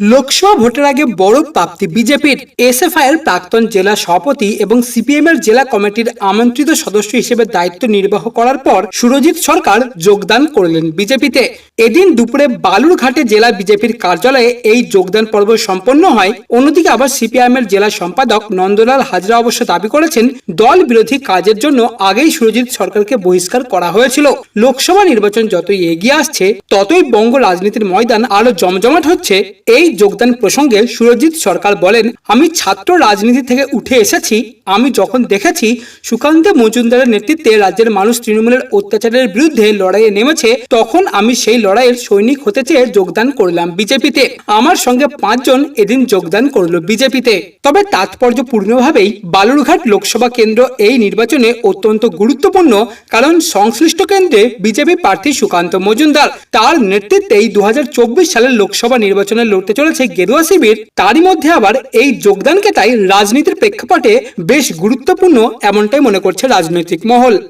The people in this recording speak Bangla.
লোকসভা ভোটের আগে বড় প্রাপ্তি বিজেপির এসএফআই এর প্রাক্তন জেলা সভাপতি এবং সিপিএম এর জেলা কমিটির আমন্ত্রিত সদস্য হিসেবে দায়িত্ব নির্বাহ করার পর সুরজিৎ সরকার যোগদান করলেন বিজেপিতে। এদিন দুপুরে বালুরঘাটে জেলা বিজেপির কার্যালয়ে এই যোগদান পর্ব সম্পন্ন হয়। অন্যদিকে আবার সিপিআইএম এর জেলা সম্পাদক নন্দলাল হাজরা অবশ্য দাবি করেছেন, দল বিরোধী কাজের জন্য আগেই সুরজিৎ সরকারকে বহিষ্কার করা হয়েছিল। লোকসভা নির্বাচন যতই এগিয়ে আসছে, ততই বঙ্গ রাজনীতির ময়দান আরও জমজমাট হচ্ছে। এই যোগদান প্রসঙ্গে সুরজিৎ সরকার বলেন, আমি ছাত্র রাজনীতি থেকে উঠে এসেছি। আমি যখন দেখেছি সুকান্ত মজুমদারের নেতৃত্বে রাজ্যের মানুষ তৃণমূলের অত্যাচারের বিরুদ্ধে লড়াইয়ে নেমেছে, তখন আমি সেই লড়াইয়ের সৈনিক হতে চেয়ে যোগদান করলাম বিজেপিতে। আমার সঙ্গে পাঁচজন এদিন যোগদান করল বিজেপিতে। তবে তাৎপর্যপূর্ণভাবেই বালুরঘাট লোকসভা কেন্দ্র এই নির্বাচনে অত্যন্ত গুরুত্বপূর্ণ, কারণ সংশ্লিষ্ট কেন্দ্রে বিজেপি প্রার্থী সুকান্ত মজুমদার। তার নেতৃত্বেই দু হাজার চব্বিশ সালের লোকসভা নির্বাচনে লড়তে চলেছে গেরুয়া শিবির, তারই মধ্যে আবার এই যোগদানকে তাই রাজনীতির প্রেক্ষাপটে বেশ গুরুত্বপূর্ণ এমনটাই মনে করছে রাজনৈতিক মহল।